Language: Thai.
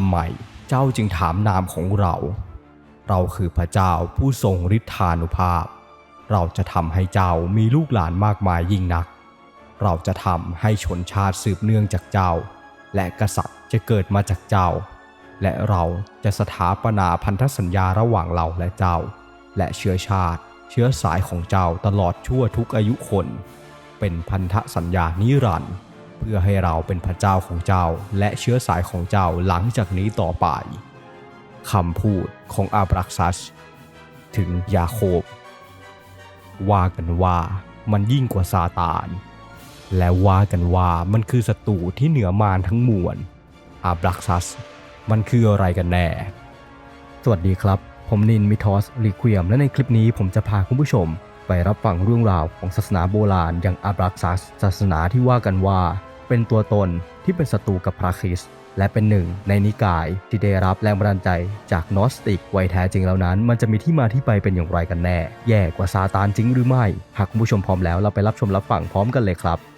ทำไมเจ้าจึงถามนามของเรา เราคือพระเจ้าผู้ทรงฤทธานุภาพ เราจะทำให้เจ้ามีลูกหลานมากมายยิ่งนัก เราจะทำให้ชนชาติสืบเนื่องจากเจ้า และกษัตริย์จะเกิดมาจากเจ้า และเราจะสถาปนาพันธสัญญาระหว่างเราและเจ้า และเชื้อชาติ เชื้อสายของเจ้าตลอดชั่วทุกอายุคน เป็นพันธสัญญานิรันดร์ พื่อให้เราเป็นพระเจ้าของเจ้าและเชื้อสายของเจ้าหลังจากนี้ต่อไปคำพูดของอาบรักซัส ถึงยาโคบ ว่ากันว่ามันยิ่งกว่าซาตาน และว่ากันว่ามันคือศัตรูที่เหนือมารทั้งมวลอาบรักซัส มันคืออะไรกันแน่ สวัสดีครับ ผมนินมิทอสรีควียม และในคลิปนี้ผมจะพาคุณผู้ชม ไปรับฟังเรื่องราวของศาสนาโบราณอย่างอาบรักซัส ศาสนาที่ว่ากันว่า เป็นตัวตนที่เป็นศัตรูกับพระคริสต์และเป็นหนึ่งในนิกายที่ได้รับแรงบันดาลใจจากนอสติกไว้แท้จริงแล้วนั้น มันจะมีที่มาที่ไปเป็นอย่างไรกันแน่ แย่กว่าซาตานจริงหรือไม่ หากคุณผู้ชมพร้อมแล้วเราไปรับชมรับฟังพร้อมกันเลยครับ